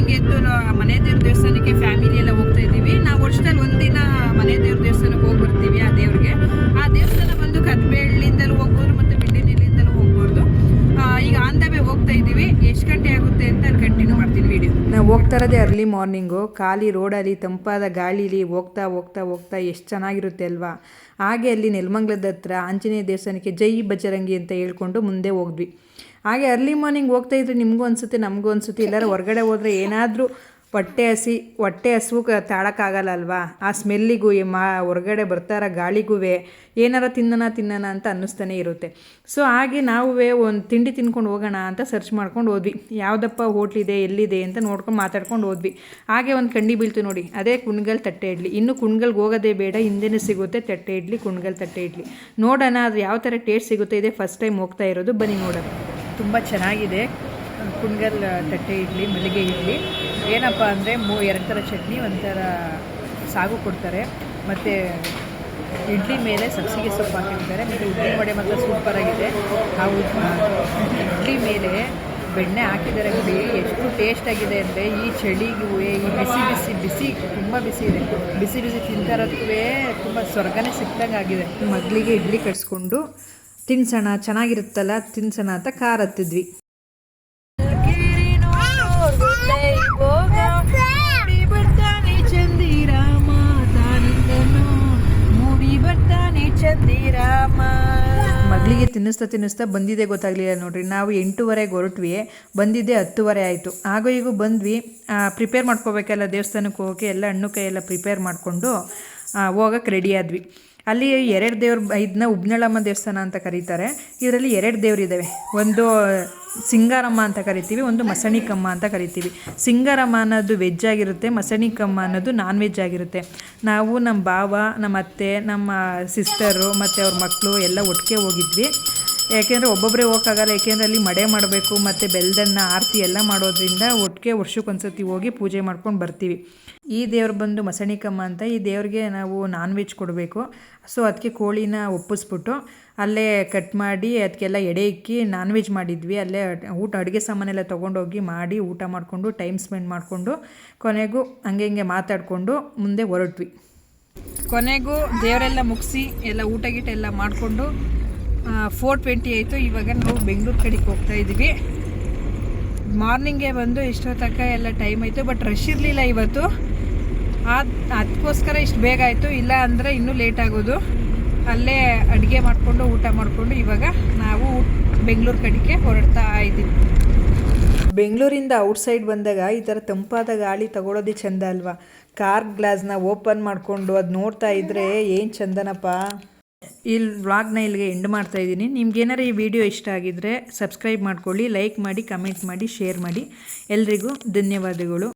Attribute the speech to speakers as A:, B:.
A: ಇವತ್ತು ಎದ್ದು ಮನೆ ದೇವ್ರ ದೇವಸ್ಥಾನಕ್ಕೆ ಫ್ಯಾಮಿಲಿ ಎಲ್ಲ ಹೋಗ್ತಾ ಇದ್ದೀವಿ. ನಾವು ವರ್ಷದಲ್ಲಿ ಒಂದಿನ ಮನೆ ದೇವ್ರ ದೇವಸ್ಥಾನಕ್ಕೆ ಹೋಗ್ಬರ್ತೀವಿ ಆ ದೇವ್ರಿಗೆ. ಆ ದೇವಸ್ಥಾನ ಬಂದು ಕದ್ಬೇಳಿಂದಲೂ ಹೋಗ್ಬೋದು, ಮತ್ತು ಬಿಂಡಿನಿಲಿಂದಲೂ ಹೋಗ್ಬೋದು. ಈಗ ಆನ್ ದ ಹೋಗ್ತಾ ಇದ್ದೀವಿ. ಎಷ್ಟು ಗಂಟೆ ಆಗುತ್ತೆ ಅಂತ ಕಂಟಿನ್ಯೂ ಮಾಡ್ತೀನಿ ವಿಡಿಯೋ ನಾವು ಹೋಗ್ತಾ ಇರೋದೇ ಅರ್ಲಿ ಮಾರ್ನಿಂಗು ಖಾಲಿ ರೋಡಲ್ಲಿ ತಂಪಾದ ಗಾಳಿಲಿ ಹೋಗ್ತಾ ಹೋಗ್ತಾ ಹೋಗ್ತಾ ಎಷ್ಟು ಚೆನ್ನಾಗಿರುತ್ತೆ ಅಲ್ವಾ? ಹಾಗೆ ಅಲ್ಲಿ ನೆಲಮಂಗ್ಲದ ಹತ್ರ ಆಂಜನೇಯ ದೇವಸ್ಥಾನಕ್ಕೆ ಜೈ ಬಜರಂಗಿ ಅಂತ ಹೇಳ್ಕೊಂಡು ಮುಂದೆ ಹೋದ್ವಿ. ಹಾಗೆ ಅರ್ಲಿ ಮಾರ್ನಿಂಗ್ ಹೋಗ್ತಾ ಇದ್ರೆ ನಿಮಗೂ ಅನಿಸುತ್ತೆ, ನಮಗೂ ಅನಿಸುತ್ತೆ. ಎಲ್ಲರೂ ಹೊರಗಡೆ ಹೋದರೆ ಏನಾದರೂ ಹೊಟ್ಟೆ ಹಸಿ, ಹೊಟ್ಟೆ ಹಸಿವು ತಾಳಕ್ಕಾಗಲ್ಲ ಅಲ್ವಾ? ಆ ಸ್ಮೆಲ್ಲಿಗೂ ಮಾ ಹೊರಗಡೆ ಬರ್ತಾರ ಗಾಳಿಗೂ ಏನಾರ ತಿನ್ನೋಣ ತಿನ್ನೋಣ ಅಂತ ಅನ್ನಿಸ್ತಾನೆ ಇರುತ್ತೆ. ಸೊ ಹಾಗೆ ನಾವು ಒಂದು ತಿಂಡಿ ತಿನ್ಕೊಂಡು ಹೋಗೋಣ ಅಂತ ಸರ್ಚ್ ಮಾಡ್ಕೊಂಡು ಹೋದ್ವಿ. ಯಾವುದಪ್ಪ ಹೋಟ್ಲಿದೆ ಎಲ್ಲಿದೆ ಅಂತ ನೋಡ್ಕೊಂಡು ಮಾತಾಡ್ಕೊಂಡು ಹೋದ್ವಿ. ಹಾಗೆ ಒಂದು ಕಂಡಿ ಬೀಳ್ತು ನೋಡಿ. ಅದೇ ಕುಣ್ಗಲ್ ತಟ್ಟೆ ಇಡ್ಲಿ. ಇನ್ನು ಕುಣ್ಗಲ್ಗೆ ಹೋಗೋದೇ ಬೇಡ, ಹಿಂದೆನೇ ಸಿಗುತ್ತೆ ತಟ್ಟೆ ಇಡ್ಲಿ, ಕುಣ್ಗಲ್ ತಟ್ಟೆ ಇಡ್ಲಿ. ನೋಡೋಣ, ಅದು ಯಾವ ಥರ ಟೇಸ್ಟ್ ಸಿಗುತ್ತೆ ಇದೆ ಫಸ್ಟ್ ಟೈಮ್ ಹೋಗ್ತಾ ಇರೋದು. ಬನ್ನಿ ನೋಡೋಣ. ತುಂಬ ಚೆನ್ನಾಗಿದೆ. ಕುಣ್ಗಲ್ ತಟ್ಟೆ ಇಡ್ಲಿ, ಮಲ್ಲಿಗೆ ಇಡ್ಲಿ. ಏನಪ್ಪ ಅಂದರೆ ಮೂ, ಎರಡು ಥರ ಚಟ್ನಿ ಒಂಥರ ಸಾಗು ಕೊಡ್ತಾರೆ. ಮತ್ತು ಇಡ್ಲಿ ಮೇಲೆ ಸಬ್ಸಿಗೆ ಸೊಪ್ಪು ಹಾಕಿರ್ತಾರೆ. ಮತ್ತು ಉದ್ದಿನ ವಡೆ ಮಾತ್ರ ಸೂಪರಾಗಿದೆ ಆ ಇಡ್ಲಿ ಮೇಲೆ ಬೆಣ್ಣೆ ಹಾಕಿದ್ದಾರೆ ನೋಡಿ, ಎಷ್ಟು ಟೇಸ್ಟಾಗಿದೆ ಅಂದರೆ ಈ ಚಳಿಗೂ, ಈ ಬಿಸಿ ಬಿಸಿ ಬಿಸಿ, ತುಂಬ ಬಿಸಿ ಇದೆ. ಬಿಸಿ ಬಿಸಿ ತಿಂತಾರದಕ್ಕೂ ತುಂಬ ಸ್ವರ್ಗನೇ ಸಿಕ್ಕಿದಂಗೆ ಆಗಿದೆ ಮಗಳಿಗೆ ಇಡ್ಲಿ ಕಟ್ಸ್ಕೊಂಡು ತಿನ್ಸೋಣ, ಚೆನ್ನಾಗಿರುತ್ತಲ್ಲ, ತಿನ್ಸೋಣ ಅಂತ ಕಾರ್ ಹತ್ತಿದ್ವಿ. ಮಗಳಿಗೆ ತಿನ್ನಿಸ್ತಾ ತಿನ್ನಿಸ್ತಾ ಬಂದಿದೆ ಗೊತ್ತಾಗ್ಲಿಲ್ಲ ನೋಡ್ರಿ. ನಾವು ಎಂಟೂವರೆಗೆ ಹೊರಟ್ವಿ, ಬಂದಿದ್ದೆ ಹತ್ತುವರೆ ಆಯಿತು. ಆಗೋ ಈಗ ಬಂದ್ವಿ. ಪ್ರಿಪೇರ್ ಮಾಡ್ಕೋಬೇಕಲ್ಲ ದೇವಸ್ಥಾನಕ್ಕೆ ಹೋಗಿ ಎಲ್ಲ ಹಣ್ಣು ಕೈ ಎಲ್ಲ ಪ್ರಿಪೇರ್ ಮಾಡಿಕೊಂಡು ಹೋಗಕ್ಕೆ ರೆಡಿ ಆದ್ವಿ. ಅಲ್ಲಿ ಎರಡು ದೇವ್ರ ಇದನ್ನ ಉಬ್ನಳಮ್ಮ ದೇವಸ್ಥಾನ ಅಂತ ಕರೀತಾರೆ. ಇದರಲ್ಲಿ ಎರಡು ದೇವರಿದ್ದಾವೆ ಒಂದು ಸಿಂಗಾರಮ್ಮ ಅಂತ ಕರಿತೀವಿ, ಒಂದು ಮಸಣಿಕಮ್ಮ ಅಂತ ಕರಿತೀವಿ. ಸಿಂಗಾರಮ್ಮ ಅನ್ನೋದು ವೆಜ್ ಆಗಿರುತ್ತೆ, ಮಸಣಿಕಮ್ಮ ಅನ್ನೋದು ನಾನ್ ವೆಜ್ ಆಗಿರುತ್ತೆ. ನಾವು ನಮ್ಮ ಬಾವ ನಮ್ಮ ಅತ್ತೆ, ನಮ್ಮ ಸಿಸ್ಟರು ಮತ್ತು ಅವ್ರ ಮಕ್ಕಳು ಎಲ್ಲ ಒಟ್ಟಿಗೆ ಹೋಗಿದ್ವಿ. ಯಾಕೆಂದರೆ ಒಬ್ಬೊಬ್ಬರೇ ಹೋಗೋಕ್ಕಾಗಲ್ಲ ಯಾಕೆಂದರೆ ಅಲ್ಲಿ ಮಡೆ ಮಾಡಬೇಕು, ಮತ್ತು ಬೆಲ್ದನ್ನ ಆರತಿ ಎಲ್ಲ ಮಾಡೋದ್ರಿಂದ ಒಟ್ಟಿಗೆ ವರ್ಷಕ್ಕೊಂದ್ಸತಿ ಹೋಗಿ ಪೂಜೆ ಮಾಡ್ಕೊಂಡು ಬರ್ತೀವಿ. ಈ ದೇವ್ರು ಬಂದು ಮಸಣಿಕಮ್ಮ ಅಂತ, ಈ ದೇವ್ರಿಗೆ ನಾವು ನಾನ್ ವೆಜ್ ಕೊಡಬೇಕು. ಸೊ ಅದಕ್ಕೆ ಕೋಳಿನ ಒಪ್ಪಿಸ್ಬಿಟ್ಟು ಅಲ್ಲೇ ಕಟ್ ಮಾಡಿ ಅದಕ್ಕೆಲ್ಲ ಎಡೆ ಇಕ್ಕಿ ನಾನ್ ವೆಜ್ ಮಾಡಿದ್ವಿ. ಅಲ್ಲೇ ಊಟ, ಅಡುಗೆ ಸಾಮಾನೆಲ್ಲ ತೊಗೊಂಡೋಗಿ ಮಾಡಿ ಊಟ ಮಾಡಿಕೊಂಡು ಟೈಮ್ ಸ್ಪೆಂಡ್ ಮಾಡಿಕೊಂಡು ಕೊನೆಗೂ ಹಂಗೆ ಹಿಂಗೆ ಮಾತಾಡಿಕೊಂಡು ಮುಂದೆ ಹೊರಟ್ವಿ. ಕೊನೆಗೂ ದೇವರೆಲ್ಲ ಮುಗಿಸಿ ಎಲ್ಲ ಊಟ ಗೀಟ ಎಲ್ಲ ಮಾಡಿಕೊಂಡು ಫೋರ್ ಟ್ವೆಂಟಿ ಆಯಿತು. ಇವಾಗ ನಾವು ಬೆಂಗಳೂರು ಕಡೆಗೆ ಹೋಗ್ತಾ ಇದ್ದೀವಿ ಮಾರ್ನಿಂಗೇ ಬಂದು ಇಷ್ಟೋ ತನಕ ಎಲ್ಲ ಟೈಮ್ ಆಯಿತು ಬಟ್ ರಶ್ ಇರಲಿಲ್ಲ ಇವತ್ತು. ಅದು ಅದಕ್ಕೋಸ್ಕರ ಇಷ್ಟು ಬೇಗ ಆಯಿತು. ಇಲ್ಲ ಅಂದರೆ ಇನ್ನೂ ಲೇಟ್ ಆಗೋದು. ಅಲ್ಲೇ ಅಡುಗೆ ಮಾಡಿಕೊಂಡು, ಊಟ ಮಾಡಿಕೊಂಡು ಇವಾಗ ನಾವು ಬೆಂಗಳೂರು ಕಡೆಗೆ ಹೊರಡ್ತಾ ಇದ್ದೀವಿ ಬೆಂಗಳೂರಿಂದ ಔಟ್ಸೈಡ್ ಬಂದಾಗ ಈ ಥರ ತಂಪಾದ ಗಾಳಿ ತಗೊಳ್ಳೋದೇ ಚಂದ ಅಲ್ವಾ? ಕಾರ್ ಗ್ಲಾಸ್ನ ಓಪನ್ ಮಾಡಿಕೊಂಡು ಅದು ನೋಡ್ತಾ ಇದ್ದರೆ ಏನು ಚಂದನಪ್ಪ? ಇಲ್ಲಿ ವ್ಲಾಗ್ನ ಇಲ್ಲಿಗೆ ಎಂಡ್ ಮಾಡ್ತಾ ಇದ್ದೀನಿ. ನಿಮ್ಗೆ ಈ ವಿಡಿಯೋ ಇಷ್ಟ ಆಗಿದ್ದರೆ ಸಬ್ಸ್ಕ್ರೈಬ್ ಮಾಡ್ಕೊಳ್ಳಿ, ಲೈಕ್ ಮಾಡಿ, ಕಮೆಂಟ್ ಮಾಡಿ, ಶೇರ್ ಮಾಡಿ. ಎಲ್ರಿಗೂ ಧನ್ಯವಾದಗಳು.